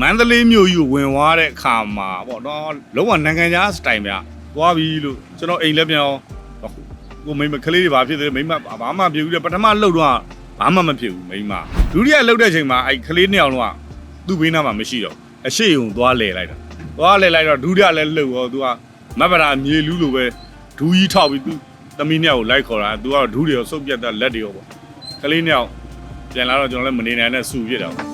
မန္တလေးမြို့ကြီးကိုဝင်သွားတဲ့အခါမှာပေါ့နော်လုံးဝနိုင်ငံခြားစတိုင်ပြသွားပြီလို့ကျွန်တော်အိမ်လည်းပြန်အောင်ကိုမိမကလေးတွေဘာဖြစ်တယ်မိမဘာမှမဖြစ်ဘူးတဲ့ပထမလှုပ်တော့ဘာမှမဖြစ်ဘူးမိမဒုတိယလှုပ်တဲ့ချိန်မှာအဲ့ကလေးနှစ်ယောက်လုံးကသူ့ဘေးနားမှာမရှိတော့အရှိုံသွားလဲလိုက်တာသွားလဲလိုက်တော့ဒုတိယလည်းလှုပ်ရောသူကမဗရာမြေလူလိုပဲဒူးကြီးထောက်ပြီးသူသမီးနှစ်ယောက်ကိုလိုက်ခေါ်တာသူကတော့ဒူးတွေရောစုပ်ပြတ်တဲ့လက်တွေရောပေါ့ကလေးနှစ်ယောက်ပြန်လာတော့ကျွန်တော်လည်းမနေနိုင်တဲ့စူဖြစ်တာပေါ့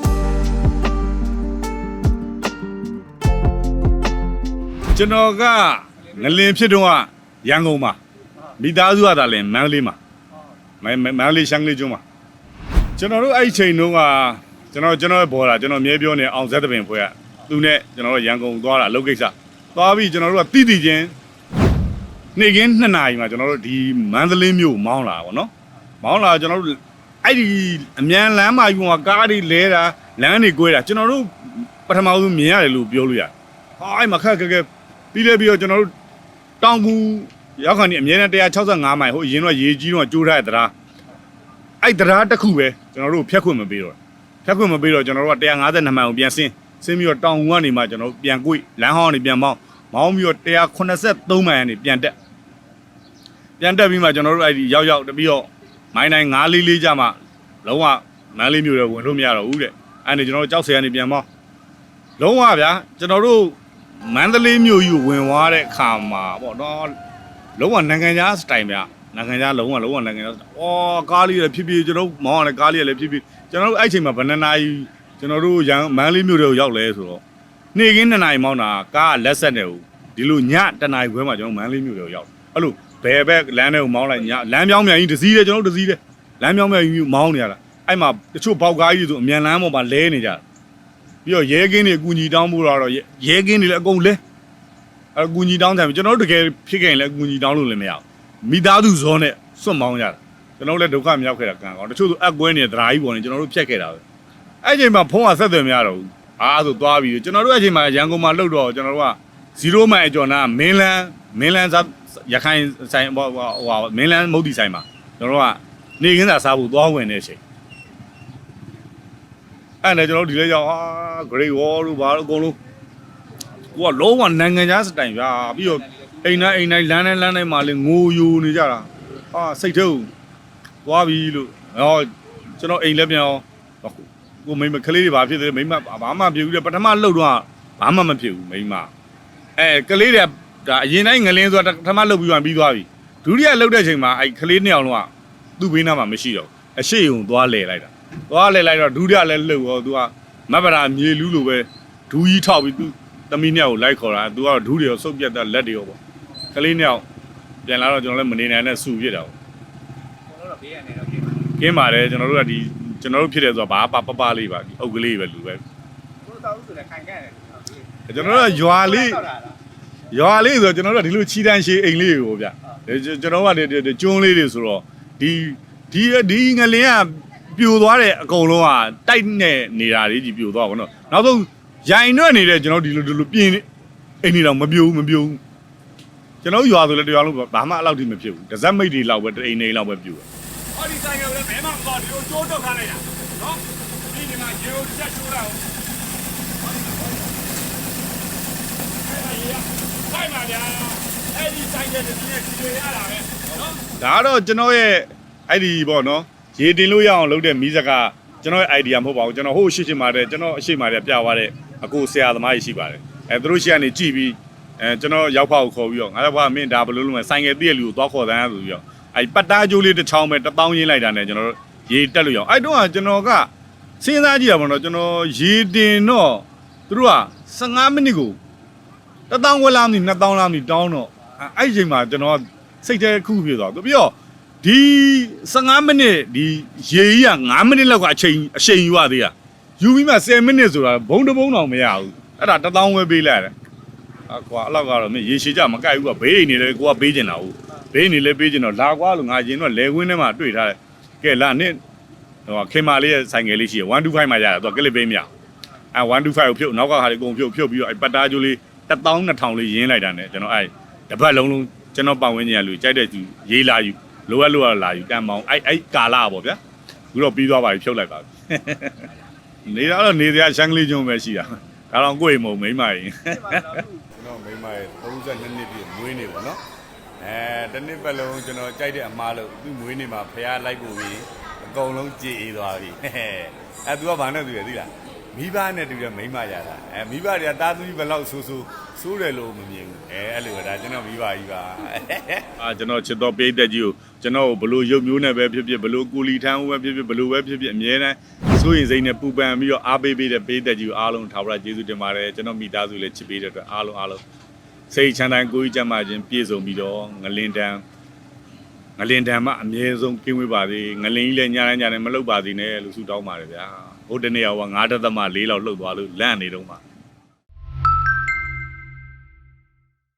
ကျွန်တော်ကငလင်ဖြစ်တော့ကရန်ကုန်မှာမိသားစုကသာလဲမန္တလေးမှာမမမန္တလေးရှမ်းကလေးကျွန်းမှာကျွန်တော်တို့အဲ့ဒီချိန်တုန်းကကျွန်တော်ကျွန်တော်ရဲ့ဘော်လာကျွန်တော်အမြဲပြောနေအောင်ဇက်တပင်ဖွဲ့ကသူနဲ့ကျွန်တော်တို့ရန်ကုန်သွားတာအလုပ်ကိစ္စသွားပြီးကျွန်တော်တို့ကတိတိချင်းနေ့ကင်း2နာရီမှာကျွန်တော်တို့ဒီမန္တလေးမြို့ကိုမောင်းလာတာဗောနော်မောင်းလာကျွန်တော်တို့အဲ့ဒီအမြန်လမ်းမကြီးပေါ်မှာကားတွေလဲတာလမ်းတွေကွဲတာကျွန်တော်တို့ပထမဆုံးမြင်ရတယ်လို့ပြောလို့ရတယ်ဟာအဲ့မှာခက်ခက်ခက် ပြီးလဲပြီးတော့ကျွန်တော်တို့တောင်ကူရောက်ခါနေအမြဲတမ်း165မိုင်ဟိုအရင်တော့ရေကြီးတော့ကျိုးထားတဲ့တရားအဲ့တရားတစ်ခုပဲကျွန်တော်တို့ဖြတ်ခွင့်မပေးတော့ဖြတ်ခွင့်မပေးတော့ကျွန်တော်တို့က152မိုင်ကိုပြန်ဆင်းဆင်းပြီးတော့တောင်ကူကနေမှကျွန်တော်တို့ပြန်ကွေ့လမ်းဟောင်းကနေပြန်မောင်းမောင်းပြီးတော့183မိုင်ကနေပြန်တက်ပြန်တက်ပြီးမှကျွန်တော်တို့အဲ့ဒီရောက်ရောက်တပြီးတော့မိုင်းတိုင်း944ကြမှာလုံးဝမန်းလေးမျိုးတွေဝင်လို့မရတော့ဘူးတဲ့အဲ့ဒါကျွန်တော်တို့ကြောက်ဆယ်ကနေပြန်မောင်းလုံးဝဗျာကျွန်တော်တို့ မန္တလေးမြို့ကြီးကိုဝင်သွားတဲ့အခါမှာပေါ့နော်လုံးဝနိုင်ငံခြားစတိုင်ပြနိုင်ငံခြားလုံးဝလုံးဝနိုင်ငံခြား။အော်ကားလေးလည်းဖြစ်ဖြစ်ကျွန်တော်မောင်းရတဲ့ကားလေးလည်းဖြစ်ဖြစ်ကျွန်တော်တို့အဲ့ချိန်မှာဘယ်နှစ်နာရီကျွန်တော်တို့ရန်မန္တလေးမြို့တွေကိုရောက်လဲဆိုတော့နေ့ကင်းနှစ်နာရီမောင်းတာကားကလက်ဆက်နေဘူးဒီလိုညတနာရီခွဲမှာကျွန်တော်မန္တလေးမြို့တွေကိုရောက်အဲ့လိုဘယ်ဘက်လမ်းတွေကိုမောင်းလိုက်ညလမ်းပြောင်းမြန်ကြီးတစ်စီးတယ်ကျွန်တော်တို့တစ်စီးတယ်လမ်းပြောင်းမြန်ကြီးမောင်းနေရတာအဲ့မှာတချို့ပေါက်ကားကြီးတွေဆိုအမြန်လမ်းပေါ်မှာလဲနေကြတာ ပြီးတော့ရဲကင်းတွေအကူညီတောင်းဖို့တော့ရဲရဲကင်းတွေလည်းအကုန်လဲအကူညီတောင်းတယ်ကျွန်တော်တို့တကယ်ဖြစ်ခဲ့ရင်လည်းအကူညီတောင်းလို့လည်းမရဘူးမိသားစုဇောနဲ့စွန့်မောင်းရတာကျွန်တော်တို့လည်းဒုက္ခမြောက်ခဲ့တာကံကောင်းတချို့ဆိုအကွဲနေတဲ့ဒရာကြီးပေါ်နေကျွန်တော်တို့ဖြတ်ခဲ့တာပဲအဲ့ချိန်မှာဖုန်းကဆက်သွယ်မရတော့ဘူးအားဆိုသွားပြီးကျွန်တော်တို့အဲ့ချိန်မှာရန်ကုန်မှာလှုပ်တော့ကျွန်တော်တို့က0မိုင်အကျော်နာမင်းလန်းမင်းလန်းစားရခိုင်ဆိုင်ဟိုဟိုမင်းလန်းမုတ်တီဆိုင်မှာကျွန်တော်တို့ကနေခင်းစာစားဖို့သွားဝင်တဲ့အချိန် အဲ့နဲ့ကျွန်တော်တို့ဒီလဲကြောင်ဟာ Great Wall တို့ဘာလို့အကုန်လုံးကိုကလုံးဝနိုင်ငံခြားစတိုင်ဗျာပြီးတော့အိမ်တိုင်းအိမ်တိုင်းလမ်းတိုင်းလမ်းတိုင်းမှာလေငိုယိုနေကြတာဟာစိတ်ထဲကိုသွားပြီလို့ဟောကျွန်တော်အိမ်လည်းပြန်အောင်ကိုမိမကလေးတွေဘာဖြစ်တယ်မိမဘာမှမဖြစ်ဘူးလေပထမလှုပ်တော့ဘာမှမဖြစ်ဘူးမိမအဲကလေးတွေဒါအရင်တိုင်းငလင်းဆိုတာပထမလှုပ်ပြီးမှပြီးသွားပြီဒုတိယလှုပ်တဲ့ချိန်မှာအဲကလေးနှစ်ယောက်လုံးကသူ့ဘေးနားမှာမရှိတော့အရှိုံသွားလဲလိုက်တာ သွားလဲလိုက်တော့ဒုတိယလည်းလှုပ်ရောသူကမဗရာမြေလူလိုပဲဒူးကြီးထောက်ပြီးသူသမီးနှစ်ယောက်ကိုလိုက်ခေါ်တာသူကတော့ဒူးတွေရောစုပ်ပြတ်တဲ့လက်တွေရောပေါ့ကလေးနှစ်ယောက်ပြန်လာတော့ကျွန်တော်လည်းမနေနိုင်တဲ့စူဖြစ်တာပေါ့ကျွန်တော်တို့ဘေးကနေတော့ပြင်ပါကင်းပါတယ်ကျွန်တော်တို့ကဒီကျွန်တော်တို့ဖြစ်တယ်ဆိုတာဘာပပပလေးပါဒီအုပ်ကလေးပဲလူပဲဘုရားတော်ဆိုလည်းခိုင်ခဲ့တယ်ကျွန်တော်တို့ကရွာလေးရွာလေးဆိုတော့ကျွန်တော်တို့ကဒီလိုချီတန်းရှည်အိမ်လေးကိုဗျကျွန်တော်ကဒီကျွန်းလေးတွေဆိုတော့ဒီဒီဒီငလင်းက ပြိုသွားတဲ့အကုန်လုံးကတိုက်နေနေတာလေးကြီးပြိုသွားပါတော့နောက်ဆုံးရိုင်ရွက်နေတဲ့ကျွန်တော်ဒီလိုဒီလိုပြင်းနေအိမ်နေတော့မပြိုဘူးမပြိုဘူးကျွန်တော်ရွာဆိုလည်းတရားလုံးဘာမှအလောက်ထိမဖြစ်ဘူးဒဇက်မိတ်တွေလောက်ပဲအိမ်နေလောက်ပဲပြိုတယ်ဟောဒီဆိုင်ကလည်းဘယ်မှမသွားဒီလိုကျိုးတော့ခါလိုက်တာနော်ဒီဒီမှာရေကိုချက်ချိုးတာအဲ့ဒါကြီးဆိုင်ပါဗျာအဲ့ဒီဆိုင်တဲ့ဒီနေ့ဒီရတာပဲနော်ဒါကတော့ကျွန်တော်ရဲ့အဲ့ဒီပေါ့နော် ရေတင်လို့ရအောင်လုပ်တဲ့မီးစကကျွန်တော်ရဲ့ idea မဟုတ်ပါဘူးကျွန်တော်ဟိုရှိရှိမှာတဲ့ကျွန်တော်အရှိမှာတဲ့ပြသွားတဲ့အကိုဆရာသမားကြီးရှိပါတယ်အဲသူတို့ရှိကနေကြည့်ပြီးအဲကျွန်တော်ရောက်ဖောက်ခေါ်ပြီးတော့ငါကမင်းဒါဘယ်လိုလုပ်မလဲဆိုင်ငယ်တည့်လူကိုသွားခေါ်တန်းရဆိုပြီးတော့အဲပတ်တားကျိုးလေးတစ်ချောင်းပဲတစ်ပေါင်းရင်းလိုက်တာနဲ့ကျွန်တော်ရေတက်လို့ရအောင်အဲ့တော့ကကျွန်တော်ကစဉ်းစားကြည့်ရပါတော့ကျွန်တော်ရေတင်တော့သူတို့က15မိနစ်ကိုတစ်တောင်းဝက်လားမသိနှစ်တောင်းလားမသိတောင်းတော့အဲ့ဒီချိန်မှာကျွန်တော်စိတ်ထဲခုပြေသွားသူပြီးတော့ ဒီ15မိနစ်ဒီရေကြီးက9မိနစ်လောက်ကအချိန်အချိန်ယူရသေးတာယူပြီးမှ10မိနစ်ဆိုတာဘုံတစ်ဘုံတော့မရဘူးအဲ့ဒါတစ်သောင်းပဲပေးလိုက်ရတယ်အကွာအဲ့လောက်ကတော့မင်းရေရှည်ကြမကိုက်ဘူးကဘေးအိမ်နေလေကိုကပေးကျင်တာဟုတ်ဘေးအိမ်နေလေပေးကျင်တော့လာကွာလို့ငါရင်တော့လေကွင်းထဲမှာတွေ့ထားတယ်ကဲလာနင့်ဟိုခင်မာလေးရဲ့ဆိုင်ငယ်လေးရှိရ125မှာရတယ်သူကကလစ်ပေးမြအဲ125ကိုဖြုတ်နောက်ကဟာလေးအကုန်ဖြုတ်ဖြုတ်ပြီးတော့အဲပတ်တားကျိုးလေး12000လေးရင်းလိုက်တာနဲ့ကျွန်တော်အဲတပတ်လုံးလုံးကျွန်တော်ပတ်ဝန်းကျင်ကလူကြိုက်တဲ့သူရေးလာယူ လိုအပ်လို့ရလာယူတန်ပေါင်းအဲ့အဲ့ကာလာပေါ့ဗျာအခုတော့ပြီးသွားပါပြီဖြုတ်လိုက်ပါပြီနေတော့နေစရာရှန်ကလေးကျုံပဲရှိတာဒါတော့ကိုယ့်အိမ်မဟုတ်မိန်းမကြီးဒီမှာတော့သူ့ကျွန်တော်မိန်းမရဲ့32နှစ်ပြည့်မွေးနေပါတော့အဲတစ်နှစ်ပတ်လုံးကျွန်တော်ကြိုက်တဲ့အမားလို့သူ့မွေးနေမှာဖះလိုက်ဖို့ပြီးအကုန်လုံးကြည်အေးသွားပြီအဲသူကဘာနဲ့တူရသိလားမိဘနဲ့တူတဲ့မိန်းမရတာအဲမိဘတွေကတာသမီဘယ်လောက်ဆိုးဆိုး ဆိုးတယ်လို့မမြင်ဘူးအဲအဲ့လိုပဲဒါကျွန်တော်မိဘကြီးပါအာကျွန်တော်ချစ်တော်ပိတ်သက်ကြီးကိုကျွန်တော်ဘလို့ရုပ်မျိုးနဲ့ပဲဖြစ်ဖြစ်ဘလို့ကိုလီထန်းဦးပဲဖြစ်ဖြစ်ဘလို့ပဲဖြစ်ဖြစ်အမြဲတမ်းစိုးရင်စိတ်နဲ့ပူပန်ပြီးတော့အားပေးပေးတဲ့ပိတ်သက်ကြီးကိုအားလုံးထာဝရကျေးဇူးတင်ပါတယ်ကျွန်တော်မိသားစုလည်းချစ်ပေးတဲ့အတွက်အားလုံးအားလုံးစိတ်ချမ်းသာကိုယ်ကြီးကျမ်းမာခြင်းပြည့်စုံပြီးတော့ငလင်တန်ငလင်တန်မှအမြဲဆုံးကင်းဝေးပါစေငလင်ကြီးလည်းညာတိုင်းညာတိုင်းမလှုပ်ပါစေနဲ့လို့ဆုတောင်းပါတယ်ဗျာဟိုတနေ့က9.4လောက်လှုပ်သွားလို့လန့်နေတော့မှ